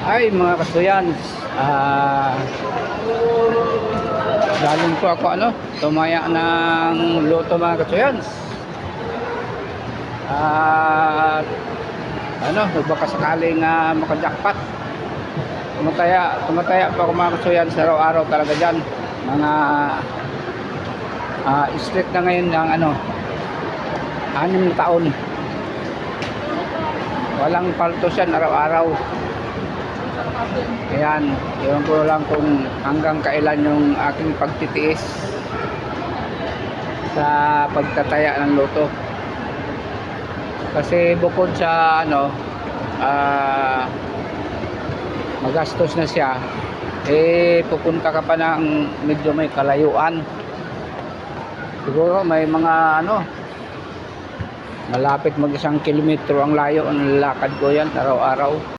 Ay mga kasuyan, ah galing po ako ano, tumaya ng luto mga kasuyan. At ano, baka sakaling uh, makajakpat. Tumataya, tumataya pa ako mga kasuyan araw-araw talaga dyan. Mga ah street na ngayon ng ano, anim na taon. Walang paltos yan araw-araw. Ayan, ewan ko lang kung hanggang kailan yung aking pagtitiis sa pagtataya ng loto. Kasi bukod sa ano, ah magastos na siya, eh pupunta ka pa ng medyo may kalayuan. Siguro may mga ano, malapit mag isang kilometro ang layo ang lalakad ko yan araw-araw.